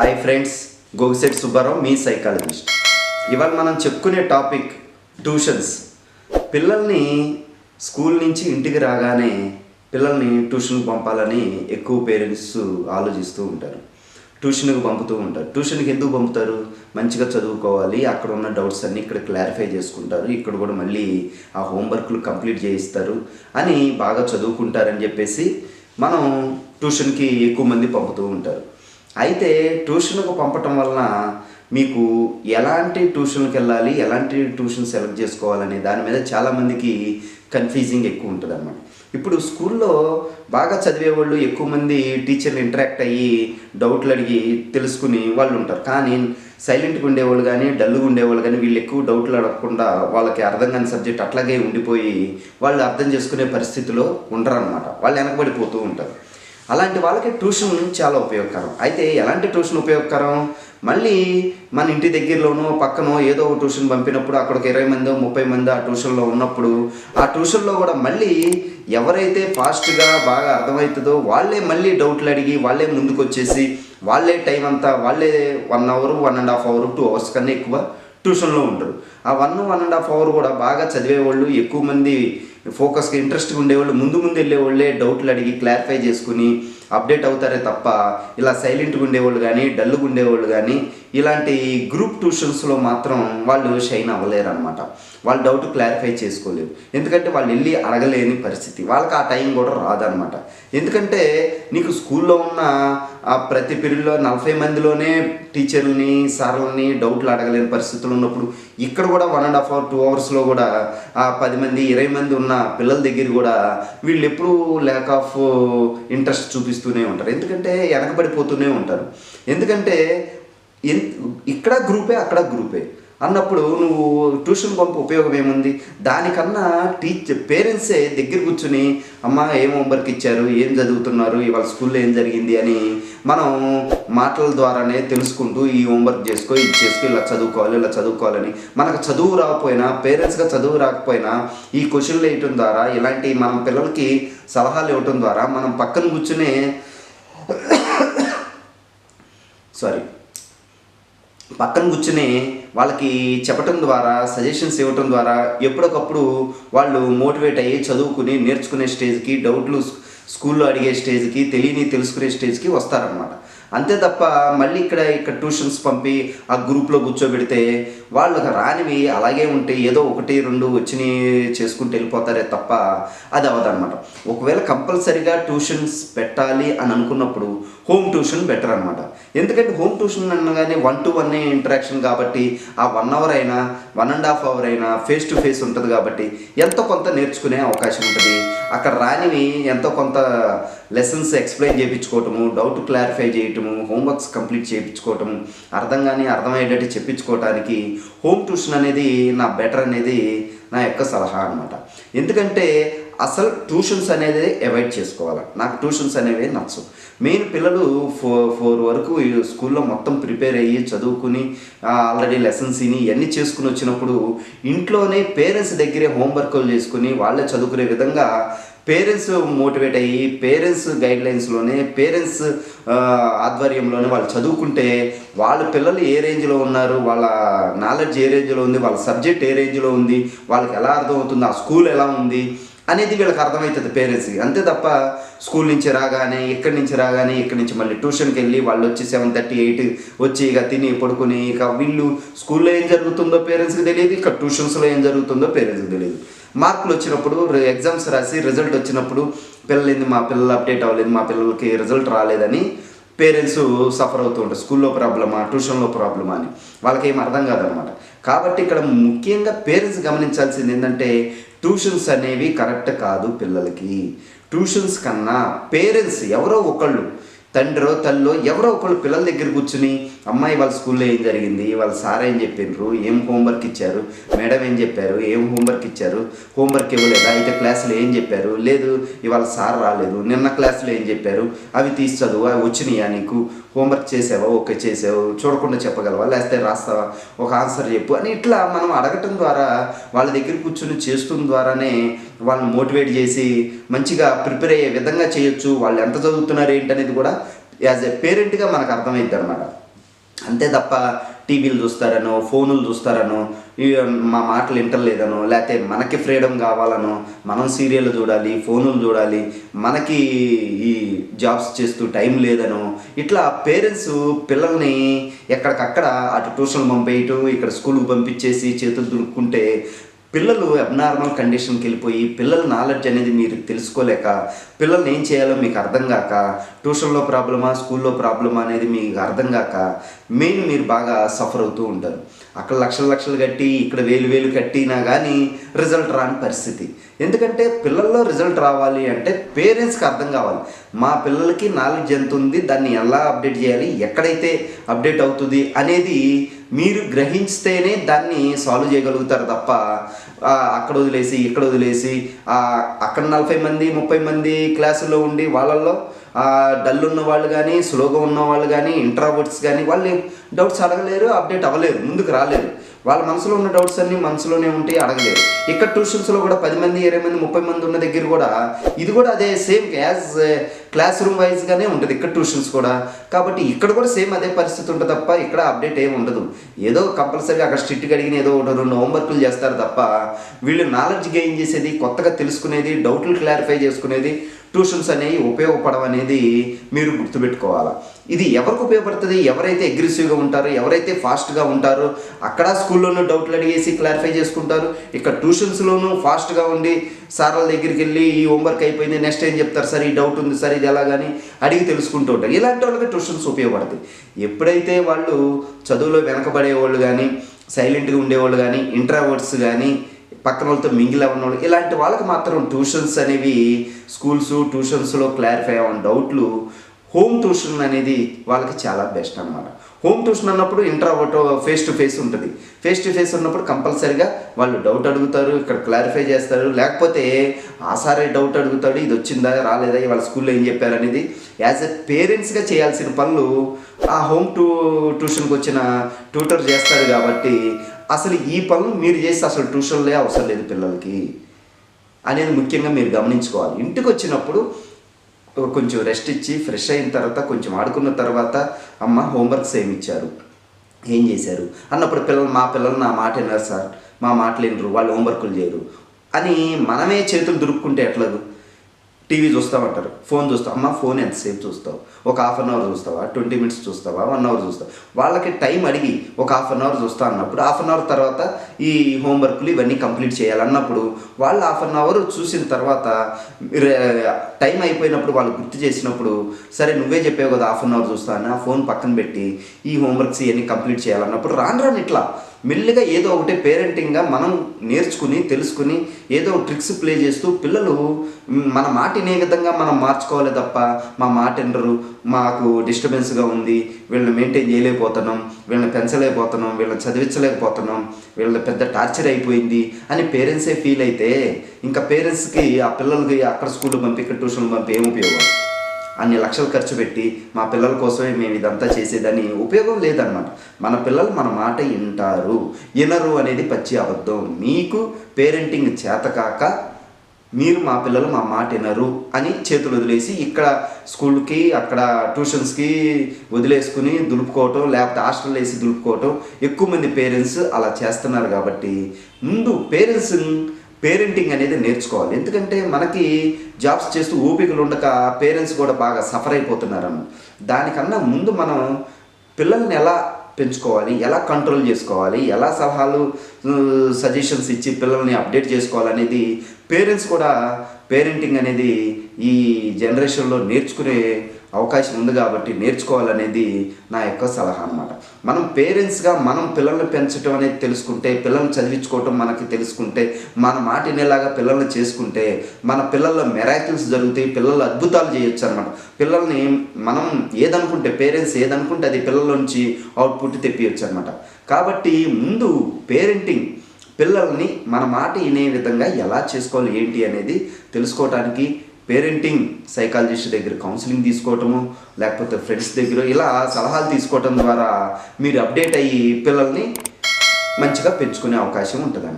Hi friends Gogisetti Subbarao మీ psychologist. ఇవాళ మనం చెప్పుకునే టాపిక్ ట్యూషన్స్. పిల్లల్ని స్కూల్ నుంచి ఇంటికి రాగానే పిల్లల్ని ట్యూషన్కి పంపాలని ఎక్కువ పేరెంట్స్ ఆలోచిస్తూ ఉంటారు. ట్యూషన్కి పంపుతూ ఉంటారు. ట్యూషన్కి ఎందుకు పంపుతారు? మంచిగా చదువుకోవాలి అక్కడ ఉన్న డౌట్స్ అన్నీ ఇక్కడ క్లారిఫై చేసుకుంటారు. ఇక్కడ కూడా మళ్ళీ ఆ హోంవర్క్లు కంప్లీట్ చేయిస్తారు అని బాగా చదువుకుంటారని చెప్పేసి మనం ట్యూషన్కి ఎక్కువ మంది పంపుతూ ఉంటారు. అయితే ట్యూషన్కు పంపటం వలన మీకు ఎలాంటి ట్యూషన్కి వెళ్ళాలి ఎలాంటి ట్యూషన్ సెలెక్ట్ చేసుకోవాలనే దాని మీద చాలామందికి కన్ఫ్యూజింగ్ ఎక్కువ ఉంటుంది అన్నమాట ఇప్పుడు స్కూల్లో బాగా చదివే వాళ్ళు ఎక్కువ మంది టీచర్లు ఇంటరాక్ట్ అయ్యి డౌట్లు అడిగి తెలుసుకుని వాళ్ళు ఉంటారు. కానీ సైలెంట్గా ఉండేవాళ్ళు కానీ డల్గా ఉండేవాళ్ళు కానీ వీళ్ళు ఎక్కువ డౌట్లు అడగకుండా వాళ్ళకి అర్థం కాని సబ్జెక్ట్ అట్లాగే ఉండిపోయి వాళ్ళు అర్థం చేసుకునే పరిస్థితిలో ఉండరు అనమాట వాళ్ళు వెనకబడిపోతూ ఉంటారు. అలాంటి వాళ్ళకి ట్యూషన్ చాలా ఉపయోగకరం. అయితే ఎలాంటి ట్యూషన్ ఉపయోగకరం? మళ్ళీ మన ఇంటి దగ్గరలోనో పక్కనో ఏదో ఒక ట్యూషన్ పంపినప్పుడు అక్కడికి ఇరవై మందో ముప్పై మంది ఆ ట్యూషన్లో ఉన్నప్పుడు ఆ ట్యూషన్లో కూడా మళ్ళీ ఎవరైతే ఫాస్ట్గా బాగా అర్థమవుతుందో వాళ్ళే మళ్ళీ డౌట్లు అడిగి వాళ్ళే ముందుకు వచ్చేసి వాళ్ళే టైం అంతా వాళ్ళే one hour one and half hour two hours కన్నా ఎక్కువ ట్యూషన్లో ఉంటారు ఆ one one and half hour కూడా బాగా చదివేవాళ్ళు ఎక్కువ మంది ఫోకస్గా ఇంట్రెస్ట్గా ఉండేవాళ్ళు ముందు ముందు వెళ్ళేవాళ్ళే డౌట్లు అడిగి క్లారిఫై చేసుకుని అప్డేట్ అవుతారే తప్ప ఇలా సైలెంట్గా ఉండేవాళ్ళు కానీ డల్గా ఉండేవాళ్ళు కానీ ఇలాంటి గ్రూప్ ట్యూషన్స్లో మాత్రం వాళ్ళు షైన్ అవ్వలేరు అనమాట వాళ్ళు డౌట్ క్లారిఫై చేసుకోలేరు ఎందుకంటే వాళ్ళు వెళ్ళి అడగలేని పరిస్థితి. వాళ్ళకి ఆ టైం కూడా రాదనమాట ఎందుకంటే నీకు స్కూల్లో ఉన్న ఆ ప్రతి పీరియడ్లో నలభై మందిలోనే టీచర్లని సార్లని డౌట్లు అడగలేని పరిస్థితులు ఉన్నప్పుడు ఇక్కడ కూడా one and half hour two అవర్స్లో కూడా ఆ పది మంది ఇరవై మంది ఉన్న పిల్లల దగ్గర కూడా వీళ్ళు ఎప్పుడూ ల్యాక్ ఆఫ్ ఇంట్రెస్ట్ చూపిస్తూనే ఉంటారు. ఎందుకంటే వెనకబడిపోతూనే ఉంటారు. ఎందుకంటే ఇక్కడ గ్రూపే అక్కడ గ్రూపే. అన్నప్పుడు నువ్వు ట్యూషన్ పంపు ఉపయోగం ఏముంది? దానికన్నా టీచర్ పేరెంట్సే దగ్గర కూర్చుని అమ్మ ఏం హోంవర్క్ ఇచ్చారు? ఏం చదువుతున్నారు? ఇవాళ స్కూల్లో ఏం జరిగింది? అని మనం మాటల ద్వారానే తెలుసుకుంటూ ఈ హోంవర్క్ చేసుకో ఇది చేసుకో ఇలా చదువుకోవాలి ఇలా చదువుకోవాలని. మనకు చదువు రాకపోయినా పేరెంట్స్గా చదువు రాకపోయినా ఈ క్వశ్చన్లు వేయటం ద్వారా ఇలాంటి మనం పిల్లలకి సలహాలు ఇవ్వటం ద్వారా మనం పక్కన కూర్చునే సారీ. పక్కన కూర్చుని వాళ్ళకి చెప్పటం ద్వారా సజెషన్స్ ఇవ్వటం ద్వారా ఎప్పటికప్పుడు వాళ్ళు మోటివేట్ అయ్యి చదువుకుని నేర్చుకునే స్టేజ్కి డౌట్లు స్కూల్లో అడిగే స్టేజ్కి తెలియని తెలుసుకునే స్టేజ్కి వస్తారనమాట అంతే తప్ప మళ్ళీ ఇక్కడ ఇక్కడ ట్యూషన్స్ పంపి ఆ గ్రూప్లో కూర్చోబెడితే వాళ్ళు రానివి అలాగే ఉంటే ఏదో ఒకటి రెండు వచ్చినవి చేసుకుంటూ వెళ్ళిపోతారే తప్ప అది అవ్వదన్నమాట. ఒకవేళ కంపల్సరీగా ట్యూషన్స్ పెట్టాలి అని అనుకున్నప్పుడు హోమ్ ట్యూషన్ బెటర్ అనమాట ఎందుకంటే హోమ్ ట్యూషన్ అనగానే వన్ టు వన్ ఇంటరాక్షన్ కాబట్టి ఆ వన్ అవర్ అయినా వన్ అండ్ హాఫ్ అవర్ అయినా ఫేస్ టు ఫేస్ ఉంటుంది కాబట్టి ఎంతో కొంత నేర్చుకునే అవకాశం ఉంటుంది. అక్కడ రానివి ఎంతో కొంత లెసన్స్ ఎక్స్ప్లెయిన్ చేయించుకోవటము డౌట్ క్లారిఫై చేయటం చేయటము హోంవర్క్స్ కంప్లీట్ చేయించుకోవటము అర్థం కానీ అర్థమయ్యేటట్టు చెప్పించుకోవటానికి హోమ్ ట్యూషన్ అనేది నా బెటర్ అనేది నా యొక్క సలహా అనమాట ఎందుకంటే అసలు ట్యూషన్స్ అనేది అవాయిడ్ చేసుకోవాలి? నాకు ట్యూషన్స్ అనేవి నచ్చు మెయిన్ పిల్లలు ఫోర్ ఫోర్ వరకు స్కూల్లో మొత్తం ప్రిపేర్ అయ్యి చదువుకుని ఆల్రెడీ లెసన్స్ ఇని ఇవన్నీ చేసుకుని వచ్చినప్పుడు ఇంట్లోనే పేరెంట్స్ దగ్గరే హోంవర్క్లు చేసుకుని వాళ్ళే చదువుకునే విధంగా పేరెంట్స్ మోటివేట్ అయ్యి పేరెంట్స్ గైడ్లైన్స్లోనే పేరెంట్స్ ఆధ్వర్యంలోనే వాళ్ళు చదువుకుంటే వాళ్ళ పిల్లలు ఏ రేంజ్లో ఉన్నారు వాళ్ళ నాలెడ్జ్ ఏ రేంజ్లో ఉంది వాళ్ళ సబ్జెక్ట్ ఏ రేంజ్లో ఉంది వాళ్ళకి ఎలా అర్థమవుతుంది ఆ స్కూల్ ఎలా ఉంది అనేది వీళ్ళకి అర్థమవుతుంది పేరెంట్స్కి అంతే తప్ప స్కూల్ నుంచి రాగానే ఇక్కడి నుంచి రాగానే ఇక్కడి నుంచి మళ్ళీ ట్యూషన్కి వెళ్ళి వాళ్ళు వచ్చి సెవెన్ థర్టీ ఎయిట్ వచ్చి ఇక తిని పడుకుని ఇక వీళ్ళు స్కూల్లో ఏం జరుగుతుందో పేరెంట్స్కి తెలియదు ఇక ట్యూషన్స్లో ఏం జరుగుతుందో పేరెంట్స్కి తెలియదు. మార్కులు వచ్చినప్పుడు ఎగ్జామ్స్ రాసి రిజల్ట్ వచ్చినప్పుడు పిల్లలు మా పిల్లలు అప్డేట్ అవ్వలేదు మా పిల్లలకి రిజల్ట్ రాలేదని పేరెంట్స్ సఫర్ అవుతూ ఉంటారు. స్కూల్లో ప్రాబ్లమా ట్యూషన్లో ప్రాబ్లమా అని. వాళ్ళకి ఏం అర్థం కాదనమాట కాబట్టి ఇక్కడ ముఖ్యంగా పేరెంట్స్ గమనించాల్సింది ఏంటంటే ట్యూషన్స్ అనేవి కరెక్ట్ కాదు పిల్లలకి. ట్యూషన్స్ కన్నా పేరెంట్స్ ఎవరో ఒకళ్ళు తండ్రో తల్లో ఎవరో ఒకళ్ళు పిల్లల దగ్గర కూర్చుని అమ్మాయి వాళ్ళ స్కూల్లో ఏం జరిగింది? వాళ్ళ సార్ ఏం చెప్పిండ్రు? ఏం హోంవర్క్ ఇచ్చారు? మేడం ఏం చెప్పారు? ఏం హోంవర్క్ ఇచ్చారు? హోంవర్క్ ఇవ్వలేదా? అయితే క్లాసులో ఏం చెప్పారు? లేదు ఇవాళ సార్ రాలేదు. నిన్న క్లాసులో ఏం చెప్పారు? అవి తీసి చదువు అవి వచ్చినాయా నీకు? హోంవర్క్ చేసావా? ఓకే చేసావు. చూడకుండా చెప్పగలవా? లేకపోతే రాస్తావా? ఒక ఆన్సర్ చెప్పు అని ఇట్లా మనం అడగటం ద్వారా వాళ్ళ దగ్గర కూర్చొని చేస్తున్న ద్వారానే వాళ్ళని మోటివేట్ చేసి మంచిగా ప్రిపేర్ అయ్యే విధంగా చేయొచ్చు. వాళ్ళు ఎంత చదువుతున్నారు ఏంటనేది కూడా యాజ్ ఎ పేరెంట్గా మనకు అర్థమైద్ది అనమాట అంతే తప్ప టీవీలు చూస్తారనో ఫోనులు చూస్తారనో మా మాటలు వింటలేదనో లేకపోతే మనకి ఫ్రీడమ్ కావాలనో మనం సీరియల్ చూడాలి ఫోనులు చూడాలి మనకి ఈ జాబ్స్ చేస్తూ టైం లేదనో ఇట్లా పేరెంట్స్ పిల్లల్ని ఎక్కడికక్కడ అటు ట్యూషన్ పంపేయటం ఇక్కడ స్కూల్కి పంపించేసి చేతులు దులుపుకుంటే పిల్లలు అబ్నార్మల్ కండిషన్కి వెళ్ళిపోయి పిల్లల నాలెడ్జ్ అనేది మీరు తెలుసుకోలేక పిల్లల్ని ఏం చేయాలో మీకు అర్థం కాక ట్యూషన్లో ప్రాబ్లమా స్కూల్లో ప్రాబ్లమా అనేది మీకు అర్థం కాక మెయిన్ మీరు బాగా సఫర్ అవుతూ ఉంటారు. అక్కడ లక్షలు లక్షలు కట్టి ఇక్కడ వేలు వేలు కట్టినా కానీ రిజల్ట్ రాని పరిస్థితి. ఎందుకంటే పిల్లల్లో రిజల్ట్ రావాలి అంటే పేరెంట్స్కి అర్థం కావాలి. మా పిల్లలకి నాలెడ్జ్ ఎంత ఉంది దాన్ని ఎలా అప్డేట్ చేయాలి ఎక్కడైతే అప్డేట్ అవుతుంది అనేది మీరు గ్రహించితేనే దాన్ని సాల్వ్ చేయగలుగుతారు తప్ప అక్కడ వదిలేసి ఇక్కడ వదిలేసి అక్కడ నలభై మంది ముప్పై మంది క్లాసుల్లో ఉండి వాళ్ళల్లో డల్ ఉన్న వాళ్ళు కానీ స్లోగా ఉన్న వాళ్ళు కానీ ఇంట్రావర్ట్స్ కానీ వాళ్ళు డౌట్స్ అడగలేరు అప్డేట్ అవ్వలేరు ముందుకు రాలేరు. వాళ్ళ మనసులో ఉన్న డౌట్స్ అన్ని మనసులోనే ఉంటాయి అడగలేరు ఇక్కడ ట్యూషన్స్లో కూడా పది మంది ఇరవై మంది ముప్పై మంది ఉన్న దగ్గర కూడా ఇది కూడా అదే సేమ్ యాజ్ క్లాస్ రూమ్ వైజ్గానే ఉంటుంది ఇక్కడ ట్యూషన్స్ కూడా. కాబట్టి ఇక్కడ కూడా సేమ్ అదే పరిస్థితి ఉంటుంది తప్ప ఇక్కడ అప్డేట్ ఏమి ఉండదు. ఏదో కంపల్సరీగా అక్కడ స్ట్రిక్ట్గా అడిగిన ఏదో ఒకటి రెండు హోంవర్క్లు చేస్తారు తప్ప వీళ్ళు నాలెడ్జ్ గెయిన్ చేసేది కొత్తగా తెలుసుకునేది డౌట్లు క్లారిఫై చేసుకునేది ట్యూషన్స్ అనేవి ఉపయోగపడడం అనేది మీరు గుర్తుపెట్టుకోవాలి. ఇది ఎవరికి ఉపయోగపడుతుంది? ఎవరైతే అగ్రెసివ్గా ఉంటారో? ఎవరైతే ఫాస్ట్గా ఉంటారో? అక్కడ స్కూల్లోనూ డౌట్లు అడిగేసి క్లారిఫై చేసుకుంటారు. ఇక్కడ ట్యూషన్స్లోనూ ఫాస్ట్గా ఉండి సార్ల దగ్గరికి వెళ్ళి ఈ హోంవర్క్ అయిపోయింది నెక్స్ట్ ఏం చెప్తారు? సార్ ఈ డౌట్ ఉంది సార్ ఇది ఎలాగని అడిగి తెలుసుకుంటూ ఉంటారు. ఇలాంటి వాళ్ళకి ట్యూషన్స్ ఉపయోగపడతాయి ఎప్పుడైతే వాళ్ళు చదువులో వెనకబడే వాళ్ళు కానీ సైలెంట్గా ఉండేవాళ్ళు కానీ ఇంట్రావర్డ్స్ కానీ పక్కన వాళ్ళతో మింగిల్ అవ్వని వాళ్ళు ఇలాంటి వాళ్ళకి మాత్రం ట్యూషన్స్ అనేవి స్కూల్స్ ట్యూషన్స్లో క్లారిఫై అవ్వని డౌట్లు హోమ్ ట్యూషన్ అనేది వాళ్ళకి చాలా బెస్ట్ అన్నమాట. హోమ్ ట్యూషన్ అన్నప్పుడు ఇంట్రావర్ట్ ఫేస్ టు ఫేస్ ఉంటుంది. ఫేస్ టు ఫేస్ ఉన్నప్పుడు కంపల్సరిగా వాళ్ళు డౌట్ అడుగుతారు ఇక్కడ క్లారిఫై చేస్తారు. లేకపోతే ఆ డౌట్ అడుగుతాడు ఇది వచ్చిందా రాలేదా వాళ్ళ స్కూల్లో ఏం చెప్పారు అనేది యాజ్ ఎ పేరెంట్స్గా చేయాల్సిన పనులు ఆ హోమ్ టూ ట్యూషన్కి వచ్చిన ట్యూటర్ చేస్తారు కాబట్టి అసలు ఈ పనులు మీరు చేస్తే అసలు ట్యూషన్లే అవసరం లేదు పిల్లలకి అనేది ముఖ్యంగా మీరు గమనించుకోవాలి. ఇంటికి వచ్చినప్పుడు కొంచెం రెస్ట్ ఇచ్చి ఫ్రెష్ అయిన తర్వాత కొంచెం ఆడుకున్న తర్వాత అమ్మ హోంవర్క్స్ ఏమి ఇచ్చారు. ఏం చేశారు? అన్నప్పుడు పిల్లలు మా పిల్లలు నా మాట విన్నారు సార్. మా మాటలు వినరు. వాళ్ళు హోంవర్కులు చేయరు. అని మనమే చేతులు దురుక్కుంటే ఎట్లదు? టీవీ చూస్తామంటారు. ఫోన్ చూస్తావు అమ్మ ఫోన్ ఎంతసేపు చూస్తావు? ఒక హాఫ్ అన్ అవర్ చూస్తావా? ట్వంటీ మినిట్స్ చూస్తావా? వన్ అవర్ చూస్తావు? వాళ్ళకి టైం అడిగి ఒక హాఫ్ అన్ అవర్ చూస్తా అన్నప్పుడు హాఫ్ అన్ అవర్ తర్వాత ఈ హోంవర్క్లు ఇవన్నీ కంప్లీట్ చేయాలన్నప్పుడు వాళ్ళు హాఫ్ అన్ అవర్ చూసిన తర్వాత టైం అయిపోయినప్పుడు వాళ్ళు గుర్తు చేసినప్పుడు సరే నువ్వే చెప్పావు కదా హాఫ్ అన్ అవర్ చూస్తా అని ఆ ఫోన్ పక్కన పెట్టి ఈ హోంవర్క్స్ ఇవన్నీ కంప్లీట్ చేయాలన్నప్పుడు రాను రాను ఇట్లా మెల్లిగా ఏదో ఒకటి పేరెంటింగ్గా మనం నేర్చుకుని తెలుసుకుని ఏదో ట్రిక్స్ ప్లే చేస్తూ పిల్లలు మన మాట వినే విధంగా మనం మార్చుకోవాలి తప్ప మా మాట వినరు. మాకు డిస్టర్బెన్స్గా ఉంది. వీళ్ళని మెయింటైన్ చేయలేకపోతున్నాం. వీళ్ళని పెంచలేకపోతున్నాం. వీళ్ళని చదివించలేకపోతున్నాం. వీళ్ళని పెద్ద టార్చర్ అయిపోయింది అని పేరెంట్సే ఫీల్ అయితే ఇంకా పేరెంట్స్కి ఆ పిల్లలకి అక్కడ స్కూల్ పంపి ఇక్కడ ట్యూషన్ పంపి ఏం ఉపయోగం? అన్ని లక్షలు ఖర్చు పెట్టి మా పిల్లల కోసమే మేము ఇదంతా చేసేదని ఉపయోగం లేదన్నమాట. మన పిల్లలు మన మాట వింటారు. వినరు అనేది పచ్చి అబద్ధం. మీకు పేరెంటింగ్ చేతకాక మీరు మా పిల్లలు మా మాట వినరు అని చేతులు వదిలేసి ఇక్కడ స్కూల్కి అక్కడ ట్యూషన్స్కి వదిలేసుకుని దులుపుకోవటం లేకపోతే హాస్టల్ వేసి దులుపుకోవటం ఎక్కువ మంది పేరెంట్స్ అలా చేస్తున్నారు కాబట్టి ముందు పేరెంట్స్ పేరెంటింగ్ అనేది నేర్చుకోవాలి. ఎందుకంటే మనకి జాబ్స్ చేస్తూ ఓపికలు ఉండక పేరెంట్స్ కూడా బాగా సఫర్ అయిపోతున్నారు దానికన్నా ముందు మనం పిల్లల్ని ఎలా పెంచుకోవాలి ఎలా కంట్రోల్ చేసుకోవాలి ఎలా సలహాలు సజెషన్స్ ఇచ్చి పిల్లల్ని అప్డేట్ చేసుకోవాలనేది పేరెంట్స్ కూడా పేరెంటింగ్ అనేది ఈ జనరేషన్లో నేర్చుకునే అవకాశం ఉంది కాబట్టి నేర్చుకోవాలనేది నా యొక్క సలహా అనమాట మనం పేరెంట్స్గా మనం పిల్లల్ని పెంచడం అనేది తెలుసుకుంటే పిల్లల్ని చదివించుకోవటం మనకి తెలుసుకుంటే మన మాట వినేలాగా పిల్లల్ని చేసుకుంటే మన పిల్లల్లో మెరాకిల్స్ జరుగుతాయి పిల్లలు అద్భుతాలు చేయొచ్చు అనమాట పిల్లల్ని మనం ఏదనుకుంటే పేరెంట్స్ ఏదనుకుంటే అది పిల్లల నుంచి అవుట్పుట్ తెప్పియొచ్చు అనమాట కాబట్టి ముందు పేరెంటింగ్ పిల్లల్ని మన మాట వినే విధంగా ఎలా చేసుకోవాలి ఏంటి అనేది తెలుసుకోవటానికి పేరెంటింగ్ సైకాలజిస్ట్ దగ్గర కౌన్సిలింగ్ తీసుకోవటము లేకపోతే ఫ్రెండ్స్ దగ్గర ఇలా సలహాలు తీసుకోవటం ద్వారా మీరు అప్డేట్ అయ్యి పిల్లల్ని మంచిగా పెంచుకునే అవకాశం ఉంటుంది